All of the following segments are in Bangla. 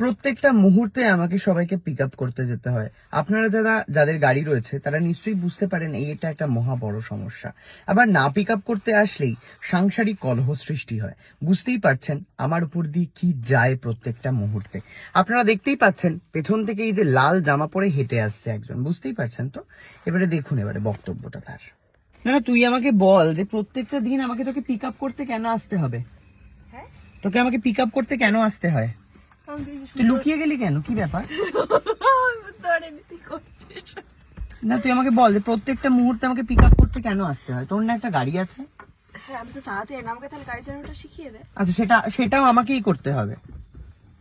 প্রত্যেকটা মুহূর্তে আমাকে সবাইকে পিক আপ করতে যেতে হয়। আপনারা যারা যাদের গাড়ি রয়েছে তারা নিশ্চয়ই বুঝতে পারেন এই এটা একটা মহা বড় সমস্যা। আবার না পিক আপ করতে আসলেই সাংসারিক কলহ সৃষ্টি হয়। বুঝতেই পারছেন আমার উপর দিয়ে কি যায় প্রত্যেকটা মুহূর্তে। আপনারা দেখতেই পাচ্ছেন পেছন থেকে এই যে লাল জামা পরে হেঁটে আসছে একজন। বুঝতেই পারছেন তো? এবারে দেখুন এবারে বক্তব্যটা তার। না না তুই আমাকে বল যে প্রত্যেকটা দিন আমাকে তোকে পিক আপ করতে কেন আসতে হবে? হ্যাঁ? তোকে আমাকে পিক আপ করতে কেন আসতে হয়? তুই লুকিয়ে গেলি কেন? কি ব্যাপার? না তুই আমাকে বল যে প্রত্যেকটা মুহূর্তে আমাকে পিক আপ করতে কেন আসতে হয়? তোর না একটা গাড়ি আছে? হ্যাঁ আচ্ছা সেটা সেটাও আমাকেই করতে হবে।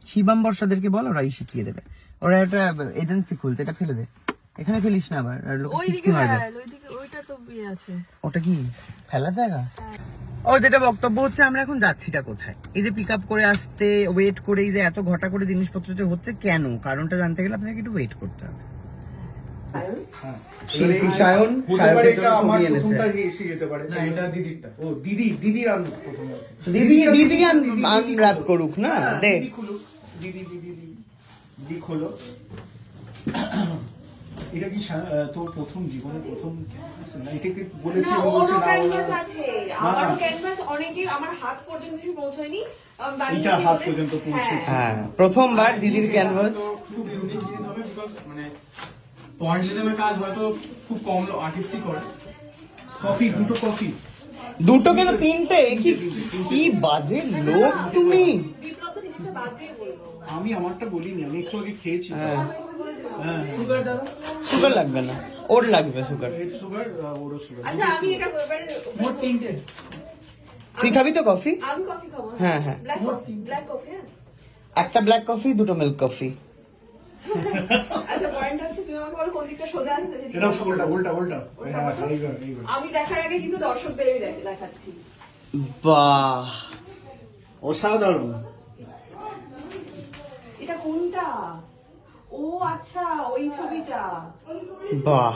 শিবাম বর্ষাদেরকে বল ওরাই শিখিয়ে দেবে। ওরা একটা এজেন্সি খুলতে এটা ফেলে দে। এখানে ফেলিস না আবার ওইদিকে ফেল ওইটা তো আছে। ওটা কি? ফেলার জায়গা? হ্যাঁ। ও যেটা বক্তব্য হচ্ছে আমরা এখন যাচ্ছিটা কোথায়? এই যে পিক আপ করে আসতে ওয়েট করে এই যে এত ঘটা করে জিনিসপত্র যে হচ্ছে কেন? কারণটা জানতে গেলে আপনাকে একটু ওয়েট করতে হবে। করুক না হ্যাঁ, দে দিদি খুলুক। দিদি দিদি দিদি দিদি খোলো এটা কি তোর প্রথম জীবনে প্রথম এটাকে বলেছি না ওরও ক্যানভাস আছে। আমারও ক্যানভাস অনেকে আমার হাত পর্যন্ত কিছু পৌঁছয়নি। এটা হাত পর্যন্ত পৌঁছেছে। হ্যাঁ। হ্যাঁ প্রথমবার দিদির ক্যানভাস খুব ইউনিক জিনিস হবে বিকজ মানে পয়েন্টলিজমের কাজ হয়তো খুব কম আর্টিস্টিক করে। কফি দুটো কফি দুটো কেন তিনটে কি কি বাজে লোক তুমি? আমি আমারটা বলিনি আমি একটু আগে খেয়েছি। হ্যাঁ। হ্যাঁ। সুগার দাদা সুগার লাগবে না। ওর লাগবে সুগার সুগার ওরও সুগার আচ্ছা আমি এটা মোট তিনটে। তুই খাবি তো কফি আমি কফি খাব হ্যাঁ, হ্যাঁ। ব্ল্যাক কফি ব্ল্যাক কফি হ্যাঁ। একটা ব্ল্যাক কফি দুটো মিল্ক কফি আচ্ছা পয়েন্ট হচ্ছে তুমি আমাকে বলো কোন দিকটা সোজা আছে এটা উল্টা উল্টা। উল্টা হ্যাঁ আমি দেখার আগে কিন্তু দেখাচ্ছি। বাহ। অসাধারণ। এটা কোনটা? ও আচ্ছা ওই ছবিটা। বাহ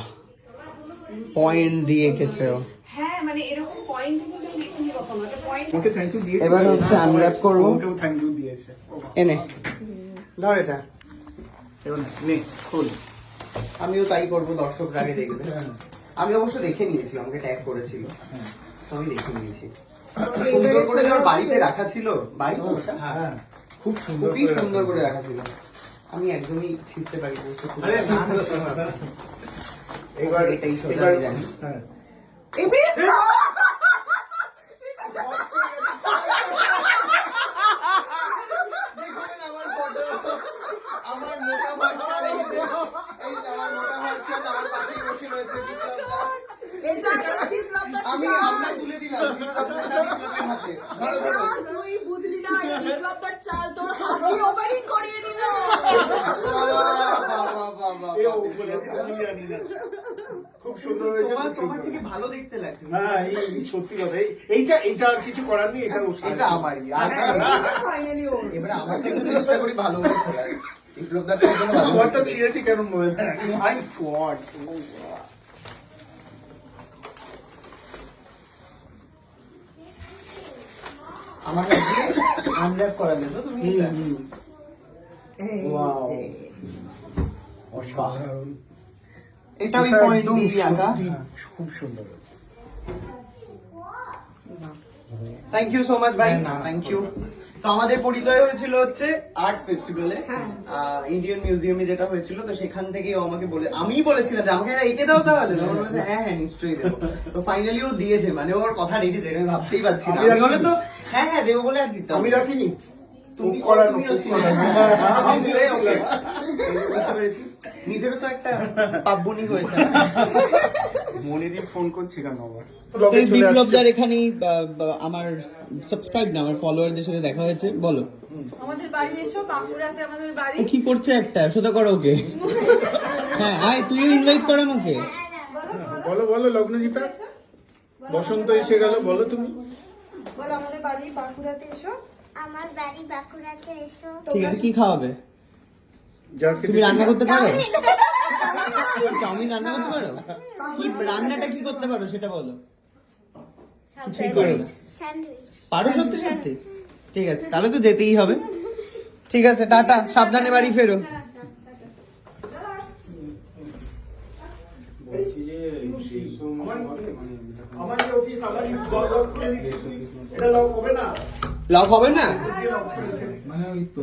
পয়েন্ট দিয়ে গেছে ও। হ্যাঁ মানে এরকম পয়েন্ট কিন্তু দেখিনি কখনো। একটা পয়েন্ট ওকে থ্যাংক ইউ দিয়েছে। এবার হচ্ছে unwrap করব। ওকেও থ্যাংক ইউ দিয়েছে। এনে ধর এটা। এবার নে খোল। আমিও তাই করব দর্শকরা আগে দেখবে। আমি অবশ্য দেখে নিয়েছি আমাকে ট্যাগ করেছিল। আমি দেখে নিয়েছি। সুন্দর করে যখন বাড়িতে রাখা ছিল? বাড়ি ওটা? হ্যাঁ। খুব সুন্দর খুবই সুন্দর করে রাখা ছিল। আমি একদমই ছিটতে পারি এবার এটাই সোজা এবার জানি। হ্যাঁ আমার মোটা ভার্সন এই যে, এই যে আমার মোটা ভার্সন আমার পাশে বসে রয়েছে বিপ্লব দা। এটা আসলে বিপ্লবটা আমি। আমরা তুলে দিলাম। বিপ্লব হাতে। তুই বুঝলি না এটা বিপ্লবটার চাল তোর হাতি ওভারিং করিয়ে দিল। বিপ্লব খুব সুন্দর হয়েছে তোমার খুব তোমার সুন্দর। থেকে ভালো দেখতে লাগছে। হ্যাঁ এই সত্যি কথা। এইটা এইটা আর কিছু করার নেই এটা এটা আমারই ফাইনালি ওর। এবারে চেষ্টা করি ভালো বিপ্লব ভালো ছিঁড়েছি কেন মাই গড। আমার কাছে আনর্যাপ করা যেত তুমি এটা? এই Wow. যে। অসাধারণ। এটা আমি পয়েন্ট একদম আঁকা। খুব সুন্দর। থ্যাংক ইউ সো মাচ ভাই না, না, থ্যাংক ইউ তো আমাদের পরিচয় হয়েছিল হচ্ছে আর্ট ফেস্টিভ্যালে ইন্ডিয়ান মিউজিয়ামে যেটা হয়েছিল তো সেখান থেকে ও আমাকে বলে আমি বলেছিলাম যে আমাকে এটা এঁকে দাও তাহলে। তখন বলেছে হ্যাঁ হ্যাঁ নিশ্চয়ই দেবো। তো ফাইনালি ও দিয়েছে মানে ওর কথা রেখেছে আমি ভাবতেই পারছি না। তো হ্যাঁ হ্যাঁ দেবো বলে আর দিতাম আমি রাখিনি। তুমি করানো, ওকে। বুঝতে পেরেছি। নিজেরও তো একটা পাব্বনি হয়েছে। মনিদীপ ফোন করছি কেন আবার? এই বিপ্লবদার আমার সাবস্ক্রাইব না আমার ফলোয়ারদের সাথে দেখা হয়েছে। বলো। আমাদের বাড়ি এসো বাঁকুড়াতে আমাদের বাড়ি। ও কি করছে একটা? সোজা করো ওকে। হ্যাঁ আয় তুইও ইনভাইট কর আমাকে। বলো বলো লগ্নজিতা। বসন্ত এসে গেল বলো তুমি। বল আমাদের বাড়ি বাঁকুড়াতে এসো। আমার বাড়ি বাঁকুড়াতে এসো। ঠিক আছে কি খাওয়াবে? তুমি রান্না করতে পারো? চাউমিন। রান্না করতে পারো? কি রান্নাটা কি করতে পারো সেটা বলো। পারো সত্যি সত্যি? ঠিক আছে তাহলে তো যেতেই হবে। ঠিক আছে টাটা সাবধানে বাড়ি ফেরো। বলছি যে সেই সময় হবে মানে যেটা আমার যে অফিস? আমার লক। এটা হবে না? লক হবে না? মানে ওই তো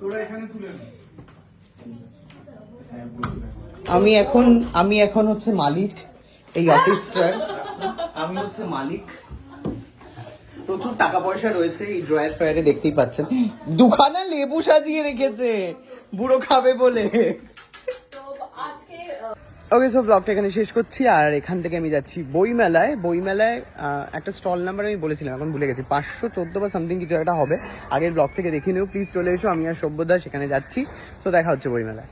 তোরা এখানে তুলে নে। স্যার বলছে দেখো। আমি এখন আমি এখন হচ্ছে মালিক এই অফিসটার। আমি হচ্ছে মালিক। প্রচুর টাকা পয়সা রয়েছে এই ড্রয়ার ফ্রায়ারে দেখতেই পাচ্ছেন। দুখানা লেবু সাজিয়ে রেখেছে। বুড়ো খাবে বলে। ওকে সব ব্লগটা এখানে শেষ করছি, আর এখান থেকে আমি যাচ্ছি বইমেলায়। বইমেলায় একটা স্টল নাম্বার আমি বলেছিলাম, এখন ভুলে গেছি। পাঁচশো চোদ্দ বা সামথিং কিছু একটা হবে। আগের ব্লগ থেকে দেখে নিও প্লিজ চলে এসো, আমি আর সভ্যদা সেখানে যাচ্ছি। তো দেখা হচ্ছে বইমেলায়।